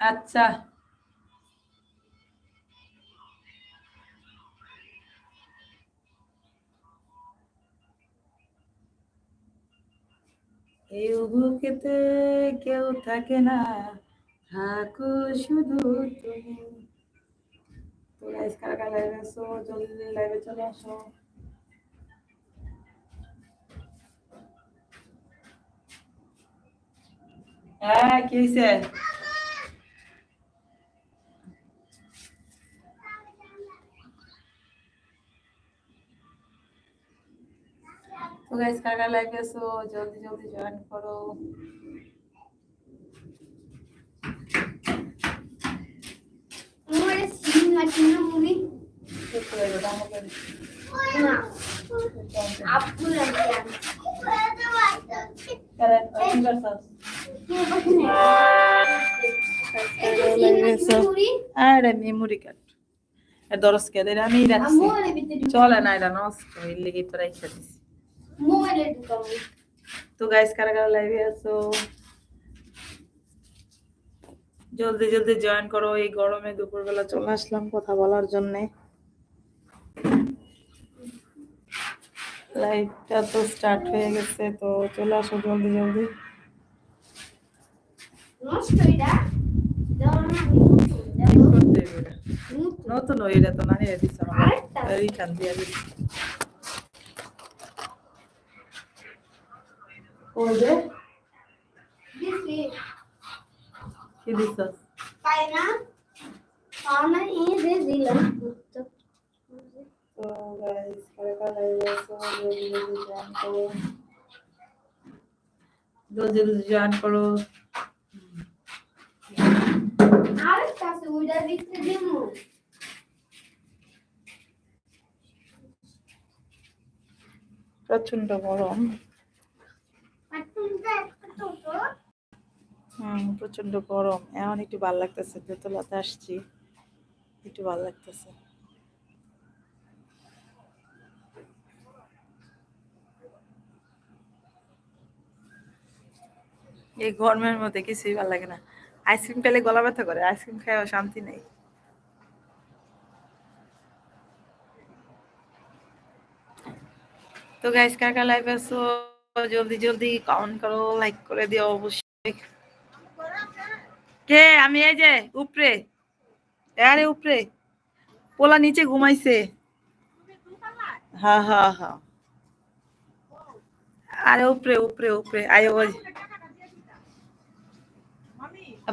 আচ্ছা। এই বুকেতে কেউ থাকে না, থাকো শুধু তুমি। তো গাইস কারা কারা লাইভে আসো, জলদি লাইভে চলে আসো। হ্যাঁ কি হয়েছে তো গাইস কারা কারা লাইভে আসো জলদি জলদি জয়েন করো আমার সিম লাগছে না মুড়ি চুপ করে যাও, দাম করে দিচ্ছি। না আপু লাগছে কারা, কি করছস? আরে মেমোরি কার্ড। আর দরস কে দেরে আমি রাখছি চলে না এটা নষ্ট এর লেগে তো রাইখা দিছি। মোবাইলে ঢুকাবো তো গাইস কারা কারা লাইভে আছো? জলদি জলদি জয়েন করো এই গরমে দুপুরবেলা চলে আসলাম কথা বলার জন্য। লাইভটা তো স্টার্ট হয়ে গেছে তো চলে আসো জলদি জলদি নষ্ট এটা দাও না কি করতে হবে এটা? নতুন ওইটা তো নানি দিছ? রিটার্ন দিয়ে দিছি যে দিছি কি দিছস পাই না পাও না এই যে দিলাম তো গাইস কারা লাইভে আছো জলদি জলদি জয়েন করো জলদি জলদি জয়েন করো প্রচণ্ড গরম। হুম প্রচণ্ড গরম। এখন একটু ভালো লাগতেছে দোতলাতে আসছি। একটু ভালো লাগতেছে। এই গরমের মধ্যে কিছুই ভালো লাগে না। আইসক্রিম পেলে গলা ব্যথা করে, আইসক্রিম খাওয়া শান্তি নেই। তো গাইস কার কার লাইভ আছো জলদি জলদি কমেন্ট করো লাইক করে দিও অবশ্যই। কে? আমি এই যে, উপরে। আরে উপরে। পোলা নিচে ঘুমাইছে। হ্যাঁ হ্যাঁ হ্যাঁ আরে উপরে উপরে উপরে আয়ো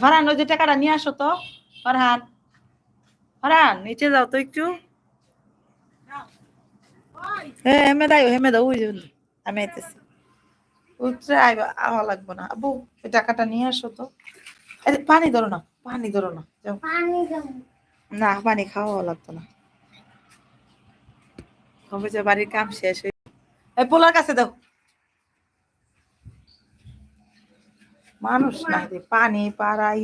ফারহান ওই যে টাকাটা নিয়ে আসো তো। ফারহান ফারহান নিচে যাও তো একটু। হ্যাঁ হেমে দাও হেমে দাও ওই আমি আইতেছি। উঠে আইবা আওয়া লাগবো না। আবু ওই টাকাটা নিয়ে আসো তো। এই পানি ধরো না পানি ধরো না যাও। না পানি খাওয়া লাগতো না। হবে যে বাড়ির কাম শেষ হয়ে পোলার কাছে দাও। মানুষ না পানি পাড়াই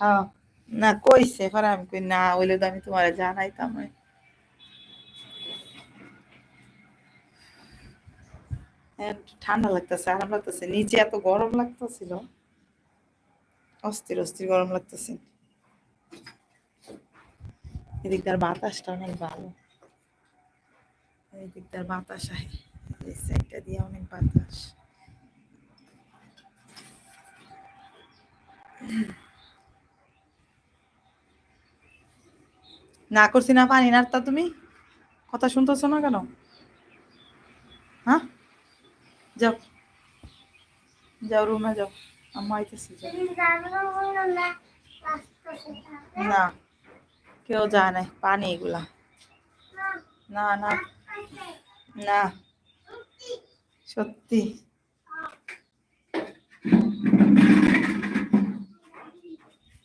হ্যাঁ না কইছে পরে আমি কই না ওইলে তো আমি তোমার জানাইতাম। হ্যাঁ, ঠান্ডা লাগতেছে আরাম লাগতেছে নিচে এত গরম লাগতেছিল। অস্থির অস্থির গরম লাগতেছে। এদিকটার বাতাসটা অনেক ভালো। এদিকটার বাতাস আহে এই সাইডটা দিয়ে অনেক বাতাস। না করছি না পানি নাড়তা তুমি? কথা শুনতেছো না কেন? হ্যাঁ? যাও। যাও রুমে যাও। আম্মা না, কেউ যায় না পানি এগুলা। না না। না, সত্যি।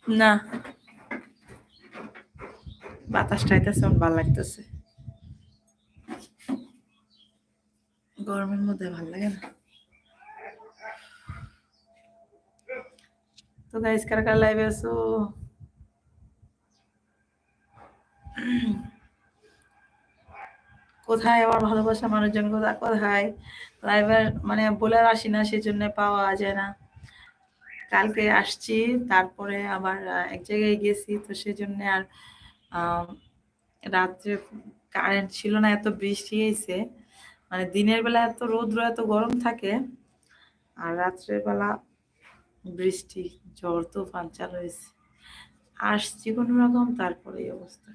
না। বাতাসটা আইতেছে আমার ভালো লাগতেছে। গরমের মধ্যে ভালো লাগে না। তো গাইস কার কার লাইভে আছো? কোথায়? আমার ভালোবাসা মানুষজন কোথায়? কোথায় লাইভে মানে বলে আসি না, সেজন্য পাওয়া যায় না। কালকে আসছি, তারপরে আবার এক জায়গায় গেছি, তো সেজন্য আর রাত্রে কারেন্ট ছিল না, এত বৃষ্টি হয়েছে। মানে দিনের বেলা এত রৌদ্র, এত গরম থাকে, আর রাত্রের বেলা বৃষ্টি, ঝড়, তুফান চালু হয়েছে। আসছি কোনো রকম, তারপরে এই অবস্থা।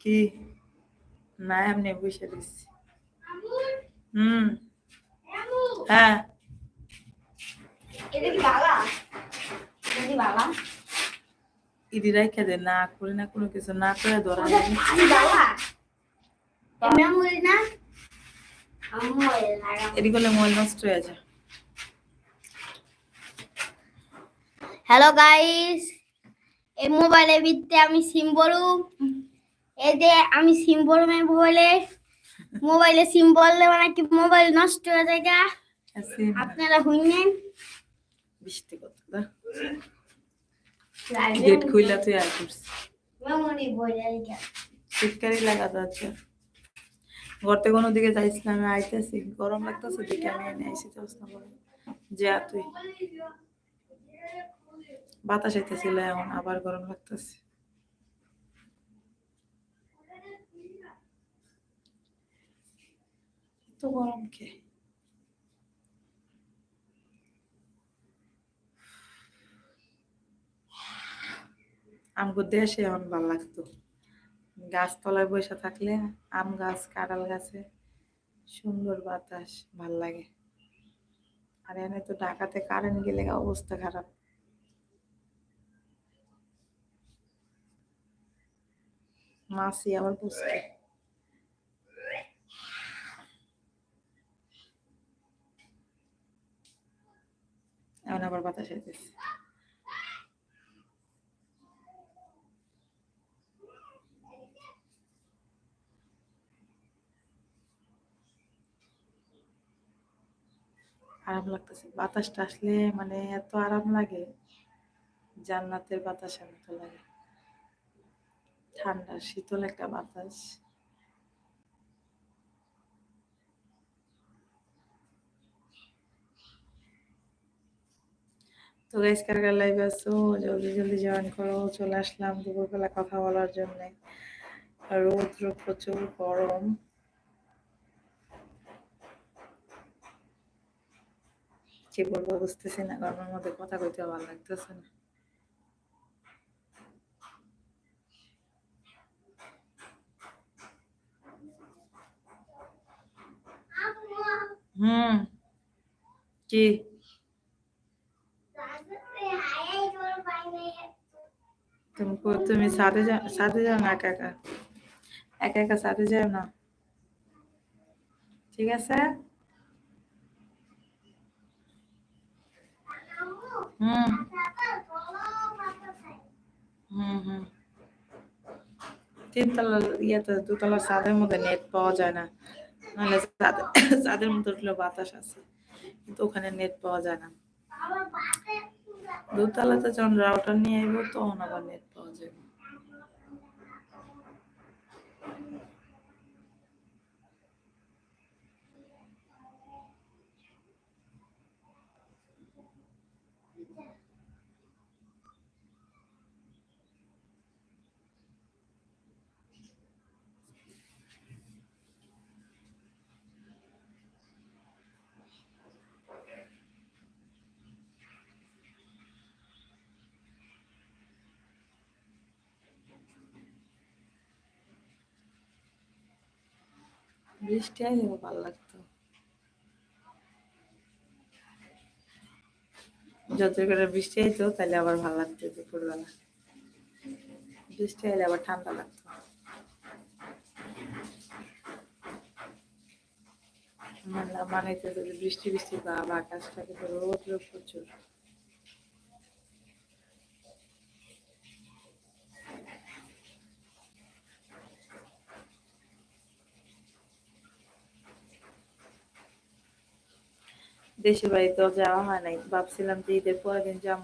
কি না এমনি বসে দিচ্ছি হুম হ্যাঁ ইদি রাইখা দে না করে না কোনো কিছু না করে ধরা ওটা যাবে কি বাবা মেমোরি না আম্মু লাগা মোবাইল নষ্ট হয়ে যায় হ্যালো গাইস এই মোবাইলের ভিতরে আমি সিম বলুম এই যে আমি সিম বলুম এই মোবাইলে মোবাইলে সিম বললে মানে কি মোবাইল নষ্ট হয়ে যায় আপনারা শুনলেন বৃষ্টি দা গেট খুইলা তুই আর করছিস। মেমোরি বলে শীতকালই লাগা যাচ্ছে ঘরতে কোনো দিকে না আমি আইতেছি। গরম লাগতেছে দিকে আমি এনে আইসি তো না করে যা তুই। বাতাস আইতেছিল এখন আবার গরম লাগতেছে। তো গরম কে আমগো দেশে এখন ভালো লাগতো। গাছতলায় বসে থাকলে আম গাছ, কাঁঠাল গাছে সুন্দর বাতাস, ভালো লাগে। আর এনে তো ঢাকাতে কারেন্ট গেলে অবস্থা খারাপ। মাসি আবার পুষকে এখন আবার বাতাস আইতেছে আরাম লাগতেছে। বাতাসটা আসলে মানে এত আরাম লাগে, জান্নাতের বাতাসের মতো লাগে। ঠান্ডা, শীতল একটা বাতাস। তো গাইস কার কার লাইভ আছো? জলদি জলদি জয়েন করো, চলে আসলাম দুপুরবেলা কথা বলার জন্য। রৌদ্র প্রচুর গরম। কি বলব, বুঝতেছি না, গরমের মধ্যে কথা কইতে ভালো লাগতেছে না। হুম, কি? তুমি তুমি সাথে যাও সাথে যাও না একা একা একা একা সাথে যাও না ঠিক আছে হুম হুম হুম তিনতলা ইয়েতে দুতলার ছাদের মধ্যে নেট পাওয়া যায় না নাহলে ছাদে ছাদের মধ্যে বাতাস আছে কিন্তু ওখানে নেট পাওয়া যায় না দোতলাতে যখন রাউটার নিয়ে আইব তখন আবার নেট পাওয়া যাবে। বৃষ্টি আইলে লাগতো। যত করে বৃষ্টি আইতো তাহলে আবার ভালো লাগতো দুপুরবেলা। বৃষ্টি আইলে আবার ঠান্ডা লাগতো। যদি বৃষ্টি বৃষ্টি বা আকাশটাকে রোদ রোদ প্রচুর। দেশের বাড়িতেও যাওয়া হয় নাই। ভাবছিলাম যে ঈদের পরের দিন যাব।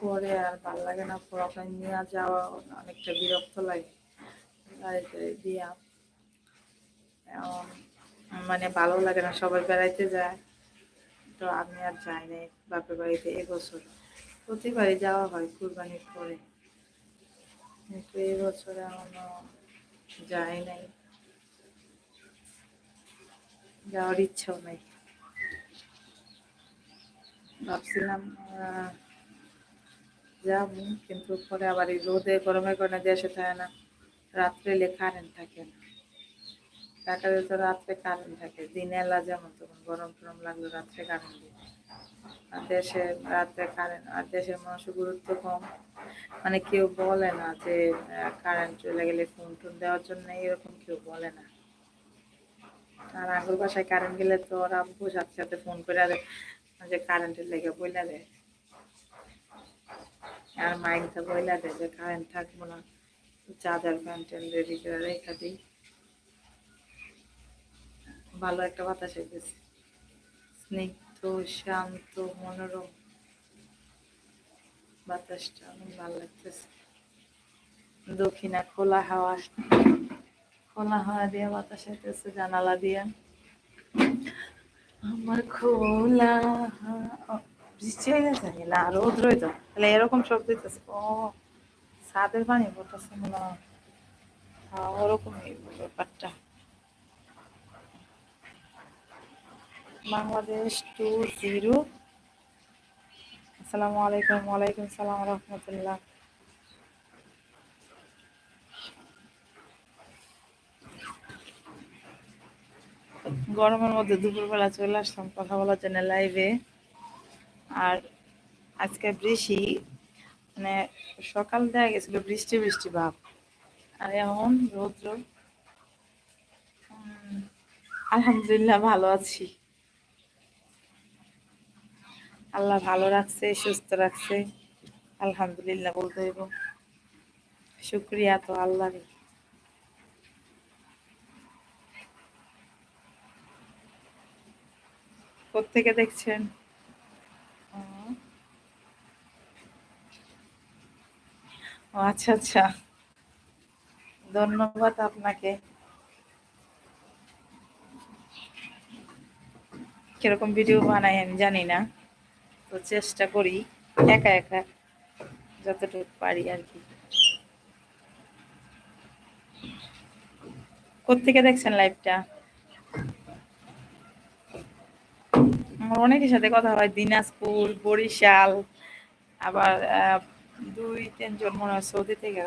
পরে আর ভালো লাগে না পোলাপান নিয়ে যাওয়া অনেকটা বিরক্ত লাগে। দিয়া মানে ভালো লাগে না, সবাই বেড়াইতে যায়। তো আমি আর যাই নাই বাপের বাড়িতে এবছর প্রতিবারই যাওয়া হয় কুরবানির পরে। কিন্তু এবছর এখনও যাই নাই। যাওয়ার ইচ্ছাও নাই। ভাবছিলাম যাব, কিন্তু পরে আবার এই রোদে গরমে কারণে দেশে থাকে না। রাত্রে কারেন্ট থাকে না ঢাকাতে তো রাত্রে কারেন্ট থাকে, দিনে যেমন তখন গরম টরম লাগল রাত্রে কারেন্ট আর দেশে রাত্রে কারেন্ট আর দেশের মানুষের গুরুত্ব কম। মানে কেউ বলে না যে কারেন্ট চলে গেলে ফোন টোন দেওয়ার জন্য এরকম কেউ বলে না। আর আঙ্গুর বাসায় কারেন্ট গেলে তো ওরা আব্বু সাথে সাথে ফোন করে, আর যে কারেন্টের লেগে বইলা দেয় আর মাইন্ডটা বইলা দেয় যে কারেন্ট থাকব না। চার্জার ফ্যান রেডি করে রেখা দিই। ভালো একটা বাতাস এসেছে স্নিগ্ধ, শান্ত, মনোরম বাতাসটা অনেক ভালো লাগতেছে। দক্ষিণা খোলা হাওয়া। খোলা হাওয়া দিয়ে বাতাস এসেছে জানালা দিয়ে। আমার খোলা না রইতো তাহলে এরকম শব্দ ও, ছাদের পানি পড়তেছে হ্যাঁ। ওরকমই ব্যাপারটা। Bangladesh two zero. আসসালামু আলাইকুম, ওয়ালাইকুম সালাম রহমতুল্লাহ। গরমের মধ্যে দুপুরবেলা চলে আসলাম কথা বলার জন্য লাইভে আর আজকে বৃষ্টি মানে সকাল দেখা গেছিল বৃষ্টি বৃষ্টি ভাব। আর এখন রৌদ্র। আলহামদুলিল্লাহ ভালো আছি। আল্লাহ ভালো রাখছে, সুস্থ রাখছে। আলহামদুলিল্লাহ বলতে হইব। শুক্রিয়া তো আল্লাহর কোথেকে দেখছেন? ও আচ্ছা আচ্ছা। ধন্যবাদ আপনাকে। কীরকম ভিডিও বানাই আমি জানি না। তো চেষ্টা করি, একা একা, যতটুকু পারি আর কি। কোথেকে দেখছেন লাইভটা আমার অনেকের সাথে কথা হয়, দিনাজপুর, বরিশাল, আবার দুই তিনজন মনে হয় সৌদি থেকে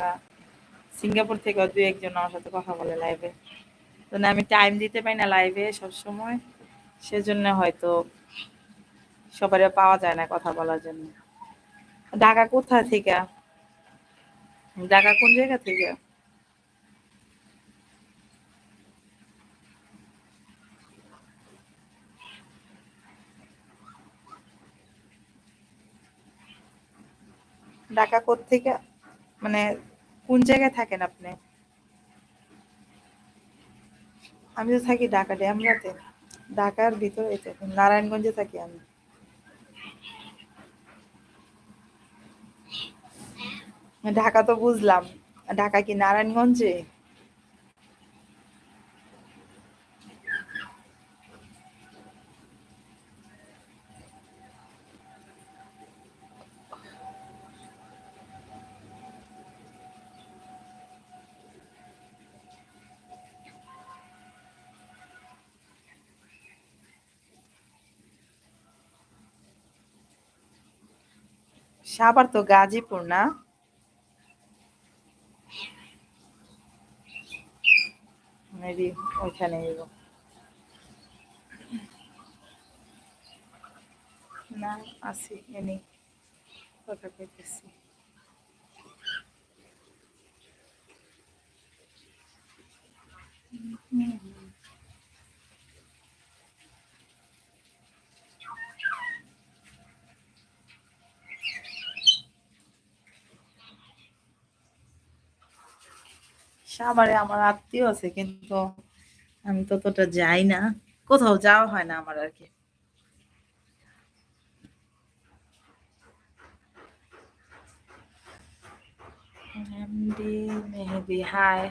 সিঙ্গাপুর থেকে দুই একজন আমার সাথে কথা বলে লাইভে তো আমি টাইম দিতে পারি না লাইভে সবসময়। সেজন্য হয়তো সবার পাওয়া যায় না কথা বলার জন্য। ঢাকা কোথা থেকে? ঢাকা কোন জায়গা থেকে? ঢাকা থেকে মানে কোন জায়গায় থাকেন আপনি? আমি তো থাকি ঢাকা, ড্যামরাতে। ঢাকার ভিতরে নারায়ণগঞ্জে থাকি আমি। ঢাকা তো বুঝলাম। ঢাকা কি নারায়ণগঞ্জে? সাভার তো গাজীপুর না? ওইখানে না আসি এনে কথা কইতেছি। সাভারে আমার আত্মীয় আছে, কিন্তু আমি ততটা যাই না। কোথাও যাওয়া হয় না আমার আর কি। মেহেদি হায়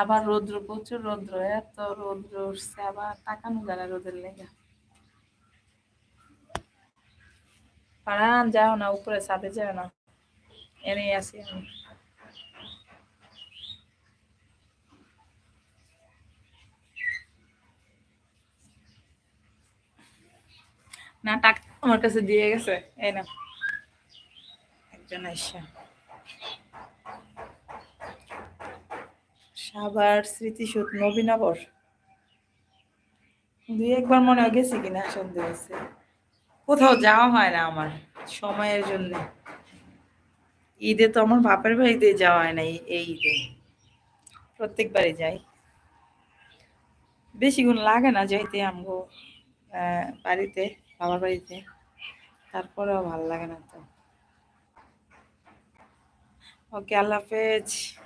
আবার রৌদ্র, প্রচুর রৌদ্র, এত রৌদ্র উঠছে, আবার তাকানো যায় না রোদের লেগে। পারান যাও না, উপরে ছাদে যাও না। এনেই আছি আমি। না, টাকা আমার কাছে দিয়ে গেছে। এই না একজন আইসা। সাবার স্মৃতিসূত নবীনগর। দুই একবার মনে হয় গেছি কিনা, সন্দেহ হয়েছে। কোথাও যাওয়া হয় না আমার সময়ের জন্য। ঈদে তো আমার বাপের বাড়িতে যাওয়া হয় না এই- ঈদে। প্রত্যেকবারই যাই। বেশি গুণ লাগে না যাইতে আমগো বাড়িতে, বাবার বাড়িতে। তারপরেও ভালো লাগে না তো। ওকে, আল্লাহ হাফেজ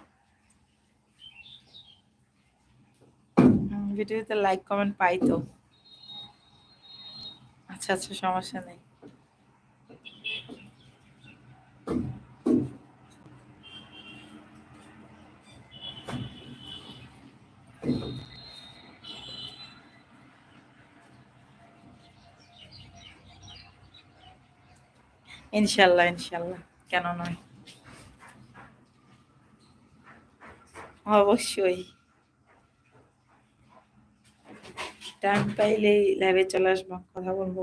হুম, ভিডিওতে লাইক কমেন্ট পাই তো আচ্ছা আচ্ছা সমস্যা নেই। ইনশাল্লাহ ইনশাল্লাহ কেন নয়? অবশ্যই। টাইম পাইলেই লাইভে চলে আসব কথা বলব।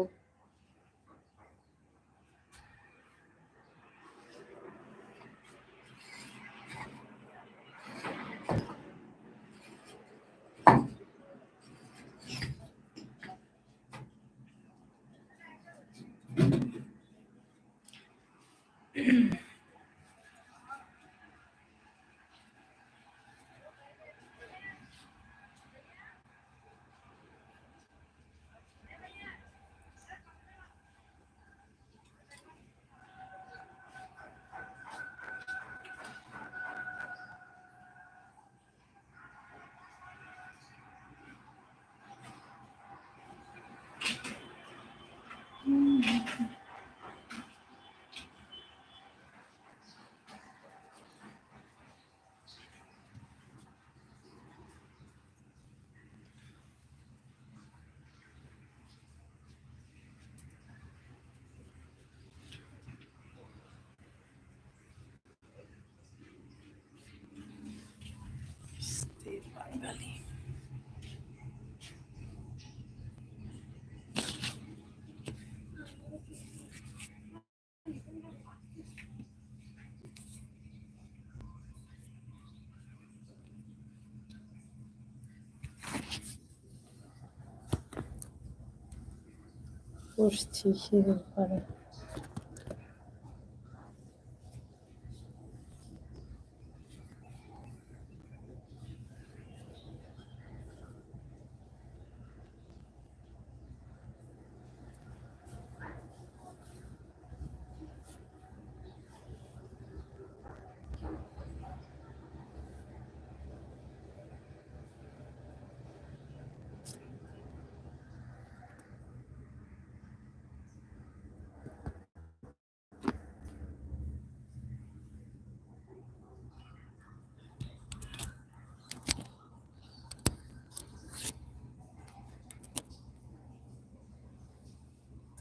করছি সেগুলো করে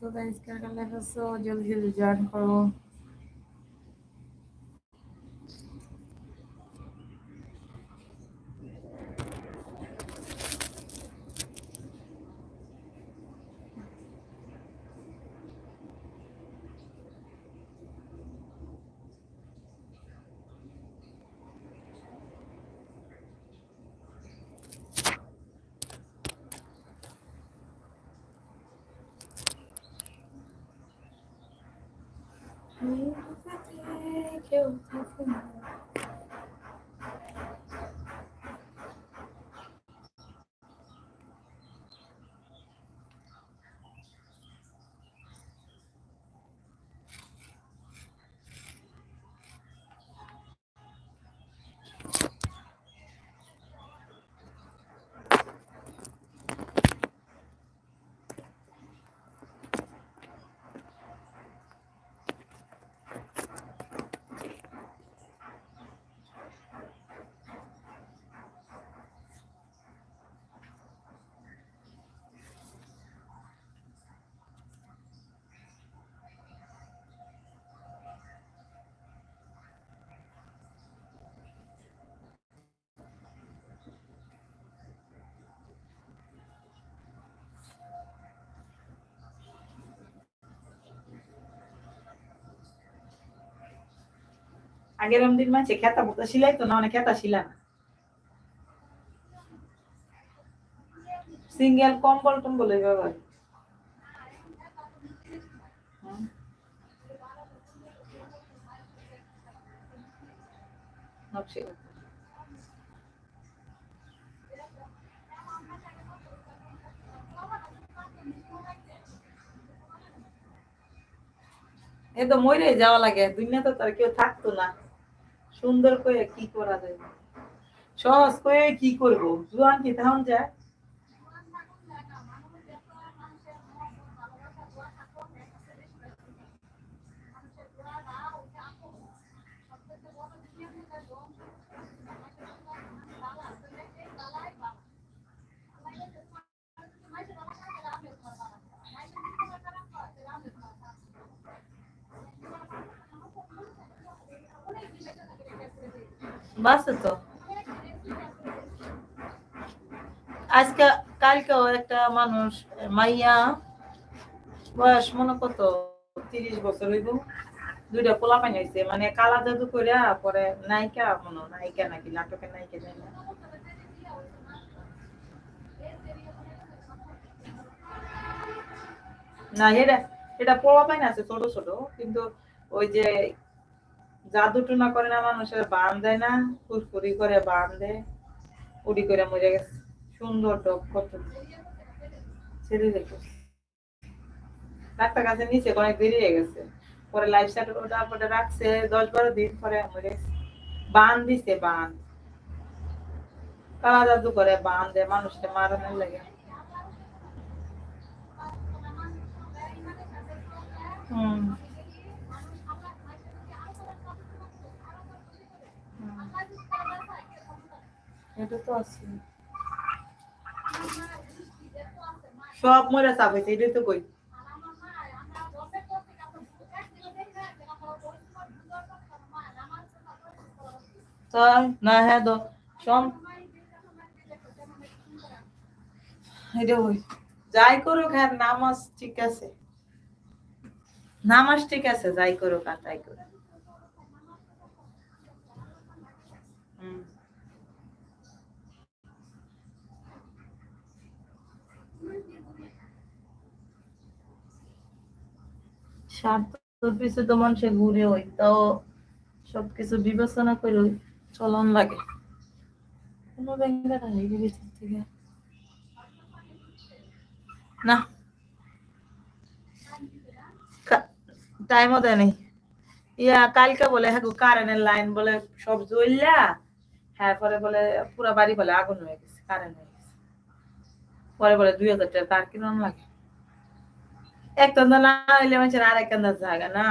তো গাইস কার কার লাইভ জলদি জলদি জয়েন করো। 음, 귀여워. 잘 쓰네. আগের দিন মাঝে খেতা পোতা সিলাই তো, না অনেক খেতা শিলা না। সিঙ্গেল কম্বল টম্বল ব্যবহার হুম। নকশি। এ তো মরে যাওয়া লাগে দুনিয়া তো তার কেউ থাকতো না। সুন্দর করে কি করা যায়? সহজ করে কি করব? জুয়ান কি তখন যায়? বাস তো। আজকে, কালকেও একটা মানুষ, মাইয়া, বয়স মনে কত? তিরিশ বছর হইব। দুইটা পোলা পানি হয়েছে মানে কালা জাদু করে পরে নায়িকা মনে নায়িকা নাকি নাটকের নায়িকা জানি না। না, এটা এটা পোলা পাইন আছে ছোট ছোট, কিন্তু ওই যে জাদু টুনা করে না, মানুষের বান দেয় না ফুরফুরি করে বান দেয়, উড়ি করে মরে গেছে। সুন্দর টক কত ছেড়ে দেখো ডাক্তার কাছে নিচে অনেক দেরি হয়ে গেছে। পরে লাইফ ওটা পরে রাখছে, দশ বারো দিন পরে মরে বান দিছে, বান। কালা জাদু করে বান দেয়, মানুষকে মারানোর লাগে। হুম। এটা তো আছে। সব মরে চাপ হয়েছে তো কই। তাই? না হ্যাঁ তো সব এটা হই যাই করুক হ্যাঁ নামাজ ঠিক আছে। নামাজ ঠিক আছে যাই করুক আর তাই করুক হুম স্বার্থের পিছু তো মানুষে ঘুরে ওই, তাও সবকিছু বিবেচনা করে চলন লাগে। কোনো ব্যাংকে হারিয়ে ভিতর থেকে। না। টাইমও দেয় নেই ইয়া, কালকে বলে হ্যাঁ কারেন্টের লাইন বলে সব জ্বললা। হ্যাঁ পরে বলে, পুরা বাড়ি বলে আগুন হয়ে গেছে কারেন্ট হয়ে গেছে। পরে বলে দুই হাজার টাকা, তার কিরম লাগে? এক কান্দা না হইলে মানুষের আর এক জায়গা না।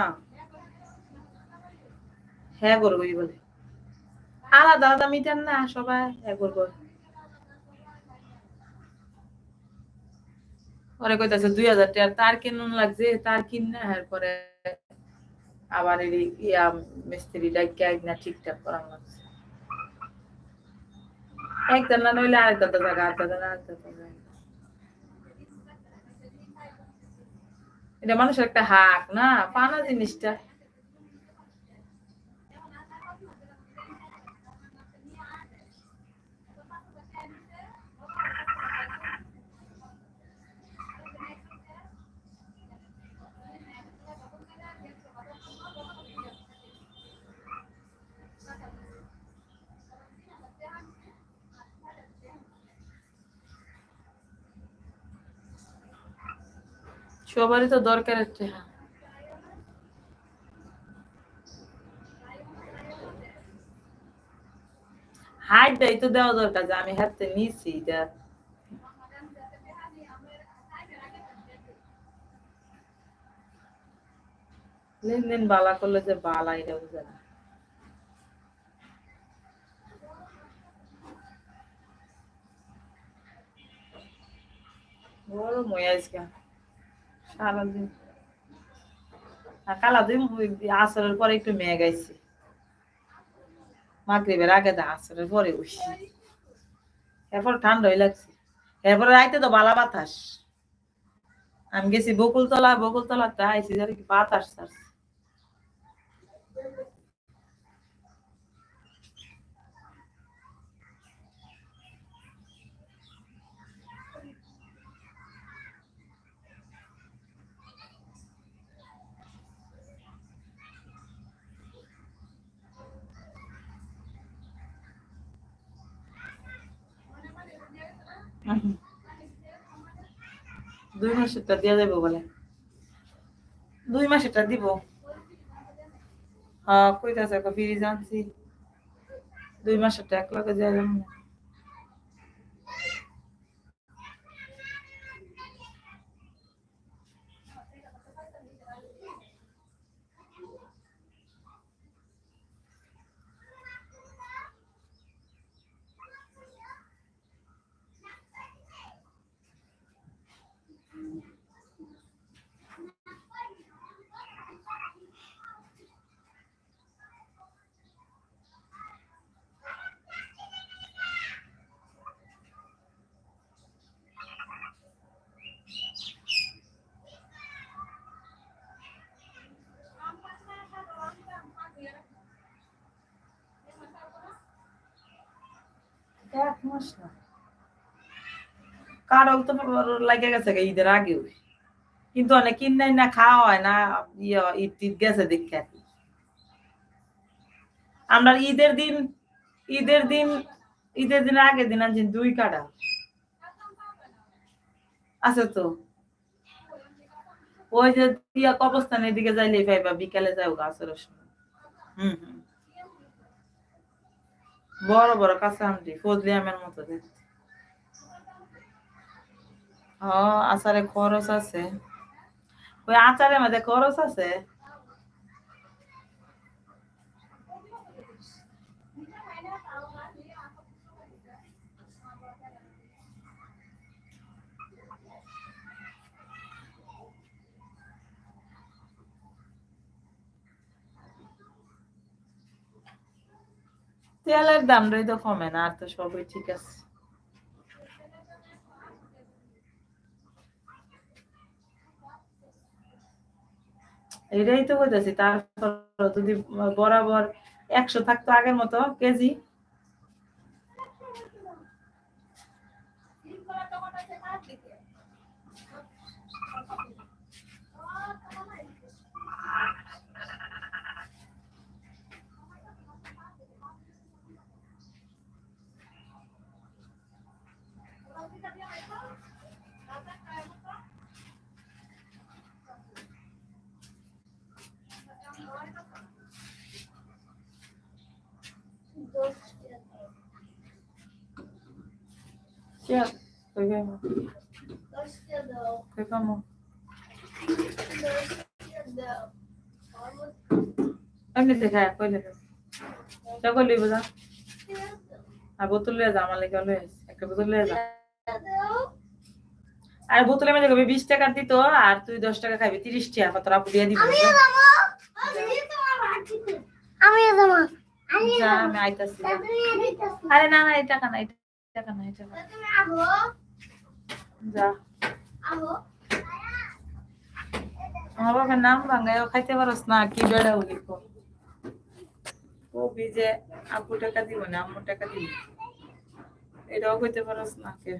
হ্যাঁ করব বলে। আলাদা আলাদা মিটার না, সবাই হ্যাঁ করব পরে কইতাছে দুই হাজার টাকা তার কিনুন লাগছে, তার কিন না হ্যাঁ পরে আবার ইয়া মিস্ত্রি ডাইকে না ঠিকঠাক করার লাগছে। একজন না নইলে আরেক দাদা জায়গা আরেক দাদা আরেক দাদা এটা মানুষের একটা হাক না? পানা জিনিসটা। সবারই তো দরকার একটা হাইটটাই তো দেওয়া দরকার যে আমি হাতে নিছি এটা লেনদেন বালা করলে যে বালা, এটা বুঝে না। গরম হয়ে আজকে। দিন আসরের পরে একটু মেয়ে গাইছি। মাগরিবের আগে দা আসরের পরে উঠছি। এরপর ঠান্ডাই লাগছে। এরপরে রাইতে তো বালা বাতাস। আমি গেছি বকুলতলা, বকুলতলাতে আইসি বাতাস ছাড়ছে। দুই মাসেরটা দিয়ে দেবো বলে। দুই মাসেরটা দিব। হ্যাঁ কইতাছে ফিরিজ আনছি। দুই মাসেরটা এক লগে দিয়ে যাব এক মাস না। কারল তো লাগে গেছে ঈদের আগেও। কিন্তু অনেক কিনাই না খাওয়া হয় না ইয়ে ঈদ টিদ গেছে দেখে আমরা ঈদের দিন ঈদের দিন ঈদের দিন আগের দিন আনছি দুই কাটা। আছে তো? ওই যে ইয়া কবস্থানের দিকে যাইলে পাইবা, বিকালে যাও গাছের হম হম। বড় বড় কাঁচা আমটি ফজলি আমের মতো দেখতে ও, আচারে খরচ আছে। ওই আচারের মধ্যে খরচ আছে? তেলের দামটাই তো কমে না, আর তো সবই ঠিক আছে। এটাই তো বলতেছি তারপর যদি বরাবর একশো থাকতো আগের মতো, KG. Cheers. Koi kamo. Koi kamo. এমনিতে খায় কইলে চকল লিব যা আর বোতল লিয়ে যা আমার। একটা বোতল যা আর বোতলে মধ্যে কবি বিশ টাকা দিত আর তুই দশ টাকা খাবি তিরিশ টাকা কত আপু দিয়ে দিবি আমি আইতাছি আরে না না এই টাকা না টাকা নাই টাকা। যা। আমার বাবার নাম ভাঙ্গায় খাইতে পারস না কি বেড়া উলি কবি যে আপু টাকা দিব না আম্মু টাকা দিব। এটাও কইতে পারস না কে।